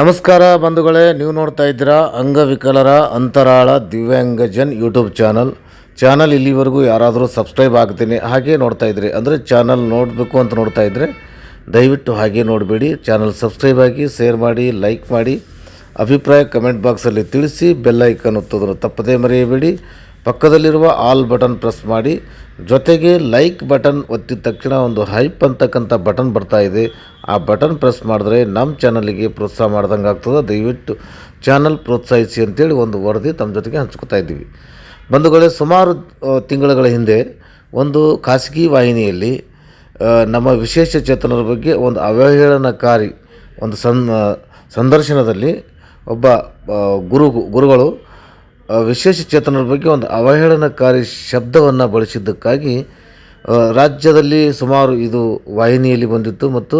ನಮಸ್ಕಾರ ಬಂಧುಗಳೇ, ನೀವು ನೋಡ್ತಾ ಇದ್ದೀರಾ ಅಂಗವಿಕಲರ ಅಂತರಾಳ ದಿವ್ಯಾಂಗಜನ್ ಯೂಟ್ಯೂಬ್ ಚಾನಲ್. ಚಾನಲ್ ಇಲ್ಲಿವರೆಗೂ ಯಾರಾದರೂ ಸಬ್ಸ್ಕ್ರೈಬ್ ಆಗ್ತೀನಿ, ಹಾಗೆ ನೋಡ್ತಾ ಇದ್ರಿ ಅಂದರೆ ಚಾನಲ್ ನೋಡಬೇಕು ಅಂತ ನೋಡ್ತಾ ಇದ್ದರೆ ದಯವಿಟ್ಟು ಹಾಗೆ ನೋಡಬೇಡಿ. ಚಾನಲ್ ಸಬ್ಸ್ಕ್ರೈಬ್ ಆಗಿ, ಶೇರ್ ಮಾಡಿ, ಲೈಕ್ ಮಾಡಿ, ಅಭಿಪ್ರಾಯ ಕಮೆಂಟ್ ಬಾಕ್ಸಲ್ಲಿ ತಿಳಿಸಿ, ಬೆಲ್ ಐಕನ್ ಒತ್ತೋದನ್ನು ತಪ್ಪದೇ ಮರೆಯಬೇಡಿ. ಪಕ್ಕದಲ್ಲಿರುವ ಆಲ್ ಬಟನ್ ಪ್ರೆಸ್ ಮಾಡಿ, ಜೊತೆಗೆ ಲೈಕ್ ಬಟನ್ ಒತ್ತಿದ ತಕ್ಷಣ ಒಂದು ಹೈಪ್ ಅಂತಕ್ಕಂಥ ಬಟನ್ ಬರ್ತಾ ಇದೆ. ಆ ಬಟನ್ ಪ್ರೆಸ್ ಮಾಡಿದ್ರೆ ನಮ್ಮ ಚಾನಲಿಗೆ ಪ್ರೋತ್ಸಾಹ ಮಾಡ್ದಂಗೆ ಆಗ್ತದೆ. ದಯವಿಟ್ಟು ಚಾನಲ್ ಪ್ರೋತ್ಸಾಹಿಸಿ ಅಂತೇಳಿ ಒಂದು ವರದಿ ತಮ್ಮ ಜೊತೆಗೆ ಹಂಚ್ಕೊತಾ ಇದ್ದೀವಿ. ಬಂಧುಗಳೇ, ಸುಮಾರು ತಿಂಗಳುಗಳ ಹಿಂದೆ ಒಂದು ಖಾಸಗಿ ವಾಹಿನಿಯಲ್ಲಿ ನಮ್ಮ ವಿಶೇಷ ಚೇತನರ ಬಗ್ಗೆ ಒಂದು ಅವಹೇಳನಕಾರಿ ಒಂದು ಸನ್ ಸಂದರ್ಶನದಲ್ಲಿ ಒಬ್ಬ ಗುರು, ಗುರುಗಳು ವಿಶೇಷ ಚೇತನರ ಬಗ್ಗೆ ಒಂದು ಅವಹೇಳನಕಾರಿ ಶಬ್ದವನ್ನು ಬಳಸಿದ್ದಕ್ಕಾಗಿ ರಾಜ್ಯದಲ್ಲಿ ಸುಮಾರು ಇದು ವಾಹಿನಿಯಲ್ಲಿ ಬಂದಿತ್ತು ಮತ್ತು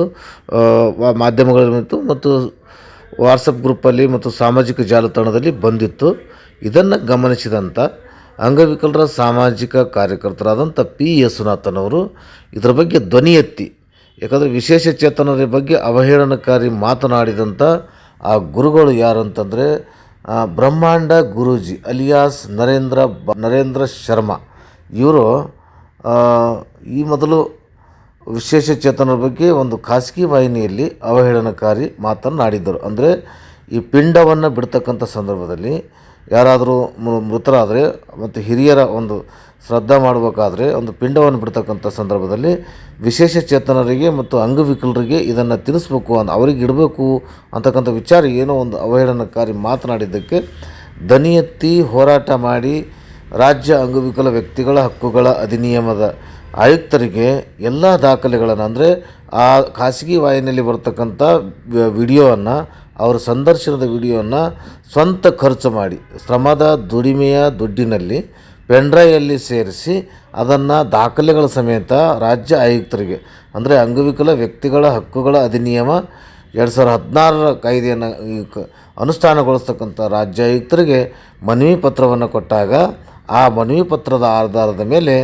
ಮಾಧ್ಯಮಗಳಲ್ಲಿ ಬಂದಿತ್ತು ಮತ್ತು ವಾಟ್ಸಪ್ ಗ್ರೂಪಲ್ಲಿ ಮತ್ತು ಸಾಮಾಜಿಕ ಜಾಲತಾಣದಲ್ಲಿ ಬಂದಿತ್ತು. ಇದನ್ನು ಗಮನಿಸಿದಂಥ ಅಂಗವಿಕಲರ ಸಾಮಾಜಿಕ ಕಾರ್ಯಕರ್ತರಾದಂಥ ಪಿ ಯೇಸುನಾಥನವರು ಇದರ ಬಗ್ಗೆ ಧ್ವನಿ ಎತ್ತಿ. ಯಾಕಂದರೆ ವಿಶೇಷ ಚೇತನರ ಬಗ್ಗೆ ಅವಹೇಳನಕಾರಿ ಮಾತನಾಡಿದಂಥ ಆ ಗುರುಗಳು ಯಾರು ಅಂತಂದರೆ ಆ, ಬ್ರಹ್ಮಾಂಡ ಗುರೂಜಿ ಅಲಿಯಾಸ್ ನರೇಂದ್ರ ಬ ನರೇಂದ್ರ ಶರ್ಮಾ. ಇವರು ಈ ಮೊದಲು ವಿಶೇಷ ಚೇತನರ ಬಗ್ಗೆ ಒಂದು ಖಾಸಗಿ ವಾಹಿನಿಯಲ್ಲಿ ಅವಹೇಳನಕಾರಿ ಮಾತನ್ನಾಡಿದ್ದರು ಅಂದರೆ, ಈ ಪಿಂಡವನ್ನು ಬಿಡ್ತಕ್ಕಂಥ ಸಂದರ್ಭದಲ್ಲಿ ಯಾರಾದರೂ ಮೃತರಾದರೆ ಮತ್ತು ಹಿರಿಯರ ಒಂದು ಶ್ರದ್ಧಾ ಮಾಡಬೇಕಾದ್ರೆ ಒಂದು ಪಿಂಡವನ್ನು ಬಿಡ್ತಕ್ಕಂಥ ಸಂದರ್ಭದಲ್ಲಿ ವಿಶೇಷ ಚೇತನರಿಗೆ ಮತ್ತು ಅಂಗವಿಕಲರಿಗೆ ಇದನ್ನು ತಿನ್ನಿಸ್ಬೇಕು ಅಂತ ಅವ್ರಿಗೆ ಇಡಬೇಕು ಅಂತಕ್ಕಂಥ ವಿಚಾರ ಏನೋ ಒಂದು ಅವಹೇಳನಕಾರಿ ಮಾತನಾಡಿದ್ದಕ್ಕೆ ದನಿ ಎತ್ತಿ ಹೋರಾಟ ಮಾಡಿ ರಾಜ್ಯ ಅಂಗವಿಕಲ ವ್ಯಕ್ತಿಗಳ ಹಕ್ಕುಗಳ ಅಧಿನಿಯಮದ ಆಯುಕ್ತರಿಗೆ ಎಲ್ಲ ದಾಖಲೆಗಳನ್ನು ಅಂದರೆ ಆ ಖಾಸಗಿ ವಾಹಿನಿಯಲ್ಲಿ ಬರ್ತಕ್ಕಂಥ ವಿಡಿಯೋವನ್ನು ಅವರ ಸಂದರ್ಶನದ ವಿಡಿಯೋವನ್ನು ಸ್ವಂತ ಖರ್ಚು ಮಾಡಿ ಶ್ರಮದ ದುಡಿಮೆಯ ದುಡ್ಡಿನಲ್ಲಿ ಪೆನ್ಡ್ರೈಯಲ್ಲಿ ಸೇರಿಸಿ ಅದನ್ನು ದಾಖಲೆಗಳ ಸಮೇತ ರಾಜ್ಯ ಆಯುಕ್ತರಿಗೆ, ಅಂದರೆ ಅಂಗವಿಕಲ ವ್ಯಕ್ತಿಗಳ ಹಕ್ಕುಗಳ ಅಧಿನಿಯಮ ಎರಡು ಸಾವಿರದ ಹದಿನಾರರ ಕಾಯ್ದೆಯನ್ನು ಅನುಷ್ಠಾನಗೊಳಿಸ್ತಕ್ಕಂಥ ರಾಜ್ಯ ಆಯುಕ್ತರಿಗೆ ಮನವಿ ಪತ್ರವನ್ನು ಕೊಟ್ಟಾಗ, ಆ ಮನವಿ ಪತ್ರದ ಆಧಾರದ ಮೇಲೆ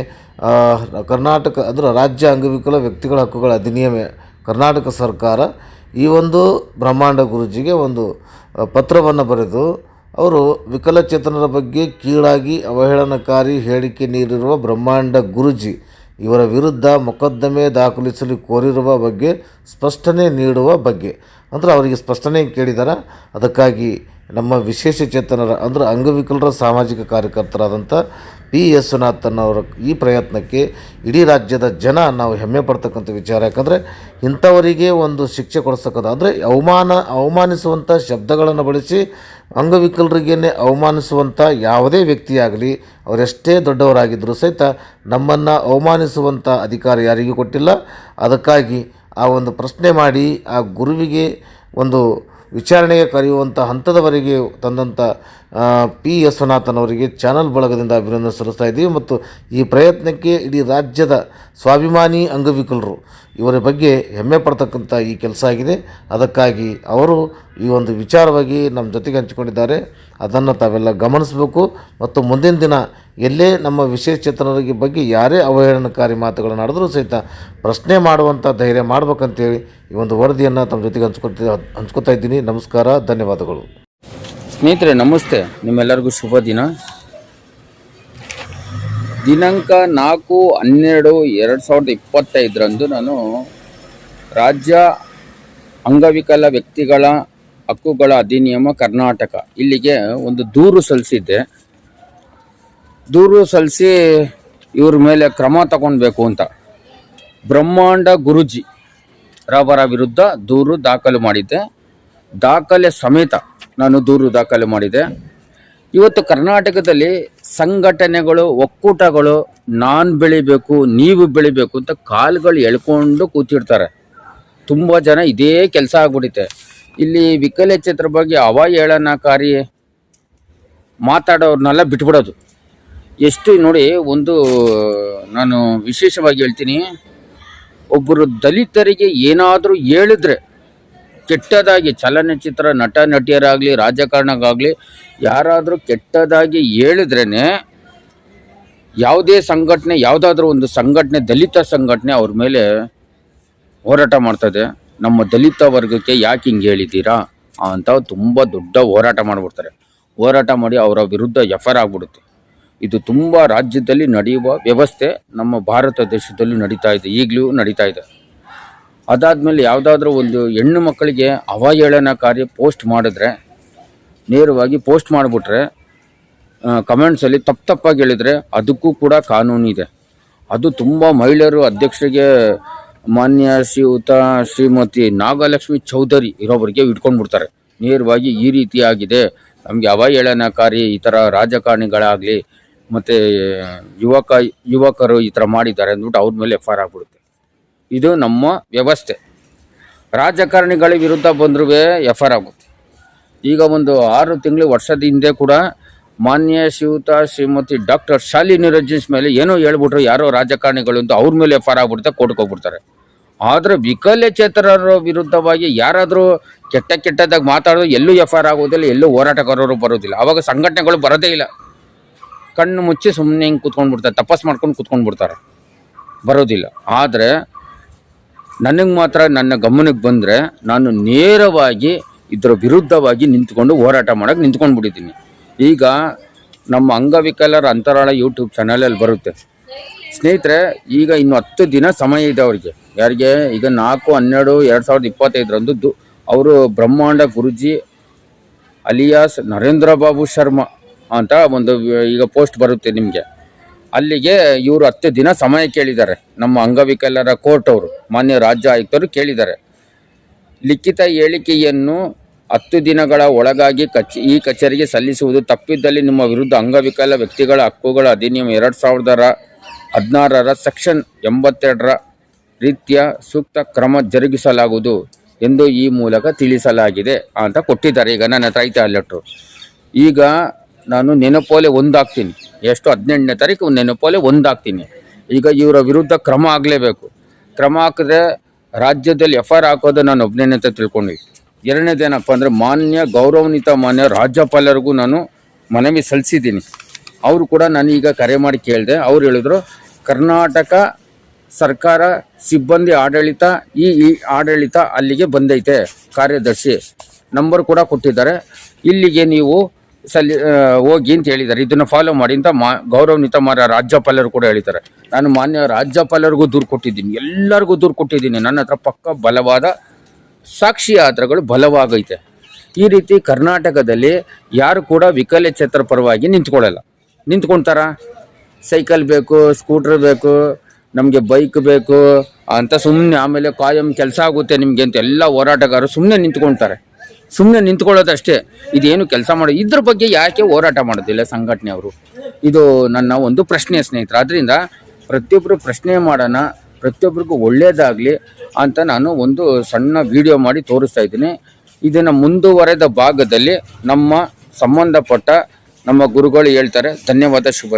ಕರ್ನಾಟಕ, ಅಂದರೆ ರಾಜ್ಯ ಅಂಗವಿಕಲ ವ್ಯಕ್ತಿಗಳ ಹಕ್ಕುಗಳ ಅಧಿನಿಯಮ, ಕರ್ನಾಟಕ ಸರ್ಕಾರ ಈ ಒಂದು ಬ್ರಹ್ಮಾಂಡ ಗುರುಜಿಗೆ ಒಂದು ಪತ್ರವನ್ನು ಬರೆದು ಅವರು ವಿಕಲಚೇತನರ ಬಗ್ಗೆ ಕೀಳಾಗಿ ಅವಹೇಳನಕಾರಿ ಹೇಳಿಕೆ ನೀಡಿರುವ ಬ್ರಹ್ಮಾಂಡ ಗುರುಜಿ ಇವರ ವಿರುದ್ಧ ಮೊಕದ್ದಮೆ ದಾಖಲಿಸಲು ಕೋರಿರುವ ಬಗ್ಗೆ ಸ್ಪಷ್ಟನೆ ನೀಡುವ ಬಗ್ಗೆ. ಅಂದರೆ ಅವರಿಗೆ ಸ್ಪಷ್ಟನೆ ಕೇಳಿದಾರ. ಅದಕ್ಕಾಗಿ ನಮ್ಮ ವಿಶೇಷ ಚೇತನರ, ಅಂದರೆ ಅಂಗವಿಕಲರ ಸಾಮಾಜಿಕ ಕಾರ್ಯಕರ್ತರಾದಂಥ ಪಿ ಎಸ್ ಅವರ ಈ ಪ್ರಯತ್ನಕ್ಕೆ ಇಡೀ ರಾಜ್ಯದ ಜನ ನಾವು ಹೆಮ್ಮೆ ಪಡ್ತಕ್ಕಂಥ ವಿಚಾರ. ಯಾಕಂದರೆ ಇಂಥವರಿಗೆ ಒಂದು ಶಿಕ್ಷೆ ಕೊಡಿಸ್ತಕ್ಕಂಥ ಅಂದರೆ ಅವಮಾನ, ಅವಮಾನಿಸುವಂಥ ಶಬ್ದಗಳನ್ನು ಬಳಸಿ ಅಂಗವಿಕಲರಿಗೇನೆ ಅವಮಾನಿಸುವಂಥ ಯಾವುದೇ ವ್ಯಕ್ತಿಯಾಗಲಿ, ಅವರೆಷ್ಟೇ ದೊಡ್ಡವರಾಗಿದ್ದರೂ ಸಹಿತ ನಮ್ಮನ್ನು ಅವಮಾನಿಸುವಂಥ ಅಧಿಕಾರ ಯಾರಿಗೂ ಕೊಟ್ಟಿಲ್ಲ. ಅದಕ್ಕಾಗಿ ಆ ಒಂದು ಪ್ರಶ್ನೆ ಮಾಡಿ, ಆ ಗುರುವಿಗೆ ಒಂದು ವಿಚಾರಣೆಗೆ ಕರೆಯುವಂಥ ಹಂತದವರೆಗೆ ತಂದಂಥ ಪಿ ಯಶ್ವನಾಥನವರಿಗೆ ಚಾನಲ್ ಬಳಗದಿಂದ ಅಭಿನಂದನೆ ಸಲ್ಲಿಸ್ತಾ ಇದ್ದೀವಿ. ಮತ್ತು ಈ ಪ್ರಯತ್ನಕ್ಕೆ ಇಡೀ ರಾಜ್ಯದ ಸ್ವಾಭಿಮಾನಿ ಅಂಗವಿಕಲರು. ಇವರ ಬಗ್ಗೆ ಹೆಮ್ಮೆ ಪಡ್ತಕ್ಕಂಥ ಈ ಕೆಲಸ ಆಗಿದೆ. ಅದಕ್ಕಾಗಿ ಅವರು ಈ ಒಂದು ವಿಚಾರವಾಗಿ ನಮ್ಮ ಜೊತೆಗೆ ಹಂಚಿಕೊಂಡಿದ್ದಾರೆ. ಅದನ್ನು ತಾವೆಲ್ಲ ಗಮನಿಸಬೇಕು. ಮತ್ತು ಮುಂದಿನ ದಿನ ಎಲ್ಲೇ ನಮ್ಮ ವಿಶೇಷ ಚೇತನರಿಗೆ ಬಗ್ಗೆ ಯಾರೇ ಅವಹೇಳನಕಾರಿ ಮಾತುಗಳನ್ನು ಆಡಿದ್ರೂ ಸಹಿತ ಪ್ರಶ್ನೆ ಮಾಡುವಂಥ ಧೈರ್ಯ ಮಾಡ್ಬೇಕಂತೇಳಿ ಈ ಒಂದು ವರದಿಯನ್ನು ತಮ್ಮ ಜೊತೆಗೆ ಹಂಚ್ಕೊತ ಹಂಚ್ಕೊತಾ ಇದ್ದೀನಿ. ನಮಸ್ಕಾರ, ಧನ್ಯವಾದಗಳು. ಸ್ನೇಹಿತರೆ, ನಮಸ್ತೆ. ನಿಮ್ಮೆಲ್ಲರಿಗೂ ಶುಭ ದಿನ. ದಿನಾಂಕ ನಾಲ್ಕು ಹನ್ನೆರಡು ಎರಡು ಸಾವಿರದ ಇಪ್ಪತ್ತೈದರಂದು ನಾನು ರಾಜ್ಯ ಅಂಗವಿಕಲ ವ್ಯಕ್ತಿಗಳ ಹಕ್ಕುಗಳ ಅಧಿನಿಯಮ ಕರ್ನಾಟಕ. ಇಲ್ಲಿಗೆ ಒಂದು ದೂರು ಸಲ್ಲಿಸಿದ್ದೆ. ದೂರು ಸಲ್ಲಿಸಿ ಇವ್ರ ಮೇಲೆ ಕ್ರಮ ತಗೊಳ್ಬೇಕು ಅಂತ. ಬ್ರಹ್ಮಾಂಡ ಗುರುಜಿ ರವರ ವಿರುದ್ಧ ದೂರು ದಾಖಲು ಮಾಡಿದ್ದೆ. ದಾಖಲೆ ಸಮೇತ ನಾನು ದೂರು ದಾಖಲು ಮಾಡಿದೆ ಇವತ್ತು ಕರ್ನಾಟಕದಲ್ಲಿ ಸಂಘಟನೆಗಳು, ಒಕ್ಕೂಟಗಳು, ನಾನು ಬೆಳಿಬೇಕು, ನೀವು ಬೆಳಿಬೇಕು ಅಂತ ಕಾಲುಗಳು ಎಳ್ಕೊಂಡು ಕೂತಿರ್ತಾರೆ. ತುಂಬ ಜನ ಇದೇ ಕೆಲಸ ಆಗ್ಬಿಡುತ್ತೆ ಇಲ್ಲಿ ವಿಕಲಚೇತರ ಬಗ್ಗೆ ಅವಹೇಳನಕಾರಿ ಮಾತಾಡೋರ್ನೆಲ್ಲ ಬಿಟ್ಬಿಡೋದು. ಎಷ್ಟು ನೋಡಿ ಒಂದು, ನಾನು ವಿಶೇಷವಾಗಿ ಹೇಳ್ತೀನಿ ಒಬ್ಬರು ದಲಿತರಿಗೆ ಏನಾದರೂ ಹೇಳಿದ್ರೆ ಕೆಟ್ಟದಾಗಿ ಚಲನಚಿತ್ರ ನಟ, ನಟಿಯರಾಗಲಿ ರಾಜಕಾರಣಕ್ಕಾಗಲಿ ಯಾರಾದರೂ ಕೆಟ್ಟದಾಗಿ ಹೇಳಿದ್ರೇ ಯಾವುದೇ ಸಂಘಟನೆ, ಯಾವುದಾದ್ರೂ ಒಂದು ಸಂಘಟನೆ, ದಲಿತ ಸಂಘಟನೆ ಅವ್ರ ಮೇಲೆ ಹೋರಾಟ ಮಾಡ್ತದೆ. ನಮ್ಮ ದಲಿತ ವರ್ಗಕ್ಕೆ ಯಾಕೆ ಹಿಂಗೆ ಹೇಳಿದ್ದೀರಾ ಅಂತ ತುಂಬ ದೊಡ್ಡ ಹೋರಾಟ ಮಾಡಿಬಿಡ್ತಾರೆ. ಹೋರಾಟ ಮಾಡಿ ಅವರ ವಿರುದ್ಧ ಎಫ್ ಐ ಆರ್ ಆಗ್ಬಿಡುತ್ತೆ. ಇದು ತುಂಬ ರಾಜ್ಯದಲ್ಲಿ ನಡೆಯುವ ವ್ಯವಸ್ಥೆ ನಮ್ಮ ಭಾರತ ದೇಶದಲ್ಲಿ ನಡೀತಾ ಇದೆ. ಈಗಲೂ ನಡೀತಾ ಇದೆ. ಅದಾದಮೇಲೆ ಯಾವುದಾದ್ರೂ ಒಂದು ಹೆಣ್ಣು ಮಕ್ಕಳಿಗೆ ಅವಹೇಳನಕಾರಿ ಪೋಸ್ಟ್ ಮಾಡಿದ್ರೆ, ನೇರವಾಗಿ ಪೋಸ್ಟ್ ಮಾಡಿಬಿಟ್ರೆ ಕಮೆಂಟ್ಸಲ್ಲಿ ತಪ್ಪು ತಪ್ಪಾಗಿ ಹೇಳಿದರೆ ಅದಕ್ಕೂ ಕೂಡ ಕಾನೂನು ಇದೆ. ಅದು ತುಂಬ ಮಹಿಳೆಯರು ಅಧ್ಯಕ್ಷರಿಗೆ ಮಾನ್ಯ ಶ್ರೀಯುತ ಶ್ರೀಮತಿ ನಾಗಲಕ್ಷ್ಮಿ ಚೌಧರಿ ಇರೋವರಿಗೆ ಇಟ್ಕೊಂಡು ಬಿಡ್ತಾರೆ ನೇರವಾಗಿ ಈ ರೀತಿಯಾಗಿದೆ ನಮಗೆ ಅವಹೇಳನಕಾರಿ ಈ ಥರ ರಾಜಕಾರಣಿಗಳಾಗಲಿ, ಮತ್ತು ಯುವಕ, ಯುವಕರು ಈ ಥರ ಮಾಡಿದ್ದಾರೆ ಅಂದ್ಬಿಟ್ಟು ಅವ್ರ ಮೇಲೆ ಎಫ್ ಆರ್ ಆಗ್ಬಿಡುತ್ತೆ. ಇದು ನಮ್ಮ ವ್ಯವಸ್ಥೆ. ರಾಜಕಾರಣಿಗಳ ವಿರುದ್ಧ ಬಂದರೂ ಎಫ್ ಆರ್ ಆಗುತ್ತೆ. ಈಗ ಒಂದು ಆರು ತಿಂಗಳು ವರ್ಷದ ಹಿಂದೆ ಕೂಡ ಮಾನ್ಯ ಶಿವತ ಶ್ರೀಮತಿ ಡಾಕ್ಟರ್ ಶಾಲಿನಿ ರಜನೀಶ್ ಮೇಲೆ ಏನೋ ಹೇಳ್ಬಿಟ್ರು ಯಾರೋ ರಾಜಕಾರಣಿಗಳು ಅಂತ ಅವ್ರ ಮೇಲೆ ಎಫ್ ಆರ್ ಆಗ್ಬಿಡುತ್ತೆ, ಕೋರ್ಟ್ಗೆ ಹೋಗ್ಬಿಡ್ತಾರೆ. ಆದರೆ ವಿಕಲಚೇತರರ ವಿರುದ್ಧವಾಗಿ ಯಾರಾದರೂ ಕೆಟ್ಟ ಕೆಟ್ಟದಾಗ ಮಾತಾಡೋದು ಎಲ್ಲೂ ಎಫ್ ಆರ್ ಆಗೋದಿಲ್ಲ, ಎಲ್ಲೂ ಹೋರಾಟಗಾರರು ಬರೋದಿಲ್ಲ. ಆವಾಗ ಸಂಘಟನೆಗಳು ಬರೋದೇ ಇಲ್ಲ. ಕಣ್ಣು ಮುಚ್ಚಿ ಸುಮ್ಮನೆ ಹಿಂಗೆ ಕೂತ್ಕೊಂಡ್ಬಿಡ್ತಾರೆ, ತಪಸ್ ಮಾಡ್ಕೊಂಡು ಕೂತ್ಕೊಂಡ್ಬಿಡ್ತಾರೆ. ಬರೋದಿಲ್ಲ. ಆದರೆ ನನಗೆ ಮಾತ್ರ ನನ್ನ ಗಮನಕ್ಕೆ ಬಂದರೆ ನಾನು ನೇರವಾಗಿ ಇದರ ವಿರುದ್ಧವಾಗಿ ನಿಂತ್ಕೊಂಡು ಹೋರಾಟ ಮಾಡೋಕ್ಕೆ ನಿಂತ್ಕೊಂಡ್ಬಿಟ್ಟಿದ್ದೀನಿ ಈಗ ನಮ್ಮ ಅಂಗವಿಕಲರ ಅಂತರಾಳ ಯೂಟ್ಯೂಬ್ ಚಾನಲಲ್ಲಿ ಬರುತ್ತೆ. ಸ್ನೇಹಿತರೆ, ಈಗ ಇನ್ನು ಹತ್ತು ದಿನ ಸಮಯ ಇದೆ ಅವರಿಗೆ. ಯಾರಿಗೆ? ಈಗ ನಾಲ್ಕು, ಹನ್ನೆರಡು, ಎರಡು ಸಾವಿರದ ಇಪ್ಪತ್ತೈದರಂದು ದು ಅವರು ಬ್ರಹ್ಮಾಂಡ ಗುರುಜಿ ಅಲಿಯಾಸ್ ನರೇಂದ್ರ ಬಾಬು ಶರ್ಮಾ ಅಂತ ಒಂದು ಈಗ ಪೋಸ್ಟ್ ಬರುತ್ತೆ ನಿಮಗೆ. ಅಲ್ಲಿಗೆ ಇವರು ಹತ್ತು ದಿನ ಸಮಯ ಕೇಳಿದ್ದಾರೆ. ನಮ್ಮ ಅಂಗವಿಕಲರ ಕೋರ್ಟ್ ಅವರು, ಮಾನ್ಯ ರಾಜ್ಯ ಆಯುಕ್ತರು ಕೇಳಿದ್ದಾರೆ. ಲಿಖಿತ ಹೇಳಿಕೆಯನ್ನು ಹತ್ತು ದಿನಗಳ ಒಳಗಾಗಿ ಕಚ್, ಈ ಕಚೇರಿಗೆ ಸಲ್ಲಿಸುವುದು ತಪ್ಪಿದ್ದಲ್ಲಿ ನಿಮ್ಮ ವಿರುದ್ಧ ಅಂಗವಿಕಲ ವ್ಯಕ್ತಿಗಳ ಹಕ್ಕುಗಳ ಅಧಿನಿಯಮ ಎರಡು ಸಾವಿರದರ ಹದಿನಾರರ ಸೆಕ್ಷನ್ ಎಂಬತ್ತೆರಡರ ರೀತಿಯ ಸೂಕ್ತ ಕ್ರಮ ಜರುಗಿಸಲಾಗುವುದು ಎಂದು ಈ ಮೂಲಕ ತಿಳಿಸಲಾಗಿದೆ ಅಂತ ಕೊಟ್ಟಿದ್ದಾರೆ. ಈಗ ನನ್ನ ರೈತ ಲೆಟ್ರು. ಈಗ ನಾನು ನೆನಪೋಲೆ ಒಂದಾಗ್ತೀನಿ. ಎಷ್ಟು ಹದಿನೆಂಟನೇ ತಾರೀಕು ನೆನಪೋಲೆ ಒಂದಾಗ್ತೀನಿ. ಈಗ ಇವರ ವಿರುದ್ಧ ಕ್ರಮ ಆಗಲೇಬೇಕು. ಕ್ರಮ ಹಾಕಿದ್ರೆ ರಾಜ್ಯದಲ್ಲಿ ಎಫ್ ಐ ಆರ್ ಹಾಕೋದು ನಾನು ಒಬ್ಬನೇ ಅಂತ ತಿಳ್ಕೊಂಡ್ವಿ. ಎರಡನೇದೇನಪ್ಪ ಅಂದರೆ ಮಾನ್ಯ ಗೌರವಾನ್ವಿತ ಮಾನ್ಯ ರಾಜ್ಯಪಾಲರಿಗೂ ನಾನು ಮನವಿ ಸಲ್ಲಿಸಿದ್ದೀನಿ. ಅವರು ಕೂಡ ನಾನು ಈಗ ಕರೆ ಮಾಡಿ ಕೇಳಿದೆ, ಅವ್ರು ಹೇಳಿದ್ರು, ಕರ್ನಾಟಕ ಸರ್ಕಾರ ಸಿಬ್ಬಂದಿ ಆಡಳಿತ, ಈ ಈ ಆಡಳಿತ ಅಲ್ಲಿಗೆ ಬಂದೈತೆ, ಕಾರ್ಯದರ್ಶಿ ನಂಬರ್ ಕೂಡ ಕೊಟ್ಟಿದ್ದಾರೆ. ಇಲ್ಲಿಗೆ ನೀವು ಸಲ್ಲಿ ಹೋಗಿ ಅಂತ ಹೇಳಿದ್ದಾರೆ. ಇದನ್ನು ಫಾಲೋ ಮಾಡಿ ಅಂತ ಮಾ, ಗೌರವಾನ್ವಿತ ಮಾರ ರಾಜ್ಯಪಾಲರು ಕೂಡ ಹೇಳಿದ್ದಾರೆ. ನಾನು ಮಾನ್ಯ ರಾಜ್ಯಪಾಲರಿಗೂ ದೂರು ಕೊಟ್ಟಿದ್ದೀನಿ. ಎಲ್ಲರಿಗೂ ದೂರು ಕೊಟ್ಟಿದ್ದೀನಿ. ನನ್ನ ಹತ್ರ ಪಕ್ಕ ಬಲವಾದ ಸಾಕ್ಷಿ ಆಧಾರಗಳು ಬಲವಾಗೈತೆ. ಈ ರೀತಿ ಕರ್ನಾಟಕದಲ್ಲಿ ಯಾರು ಕೂಡ ವಿಕಲಚೇತರ ಪರವಾಗಿ ನಿಂತ್ಕೊಳ್ಳಲ್ಲ. ನಿಂತ್ಕೊಳ್ತಾರ ಸೈಕಲ್ ಬೇಕು, ಸ್ಕೂಟ್ರ್ ಬೇಕು, ನಮಗೆ ಬೈಕ್ ಬೇಕು, ಅಂತ ಸುಮ್ಮನೆ ಆಮೇಲೆ ಕಾಯಂ ಕೆಲಸ ಆಗುತ್ತೆ ನಿಮಗೆ ಅಂತ ಎಲ್ಲ ಹೋರಾಟಗಾರರು ಸುಮ್ಮನೆ ನಿಂತ್ಕೊಳ್ತಾರೆ ಸುಮ್ಮನೆ ನಿಂತ್ಕೊಳ್ಳೋದಷ್ಟೇ. ಇದೇನು ಕೆಲಸ ಮಾಡೋ, ಇದ್ರ ಬಗ್ಗೆ ಯಾಕೆ ಹೋರಾಟ ಮಾಡೋದಿಲ್ಲ ಸಂಘಟನೆಯವರು ಇದು ನನ್ನ ಒಂದು ಪ್ರಶ್ನೆ ಸ್ನೇಹಿತರು. ಆದ್ದರಿಂದ ಪ್ರತಿಯೊಬ್ಬರು ಪ್ರಶ್ನೆ ಮಾಡೋಣ ಪ್ರತಿಯೊಬ್ಬರಿಗೂ ಒಳ್ಳೆಯದಾಗಲಿ ಅಂತ ನಾನು ಒಂದು ಸಣ್ಣ ವಿಡಿಯೋ ಮಾಡಿ ತೋರಿಸ್ತಾ ಇದ್ದೀನಿ. ಇದನ್ನು ಮುಂದುವರೆದ ಭಾಗದಲ್ಲಿ ನಮ್ಮ ಸಂಬಂಧಪಟ್ಟ ನಮ್ಮ ಗುರುಗಳು ಹೇಳ್ತಾರೆ, ಧನ್ಯವಾದ, ಶುಭ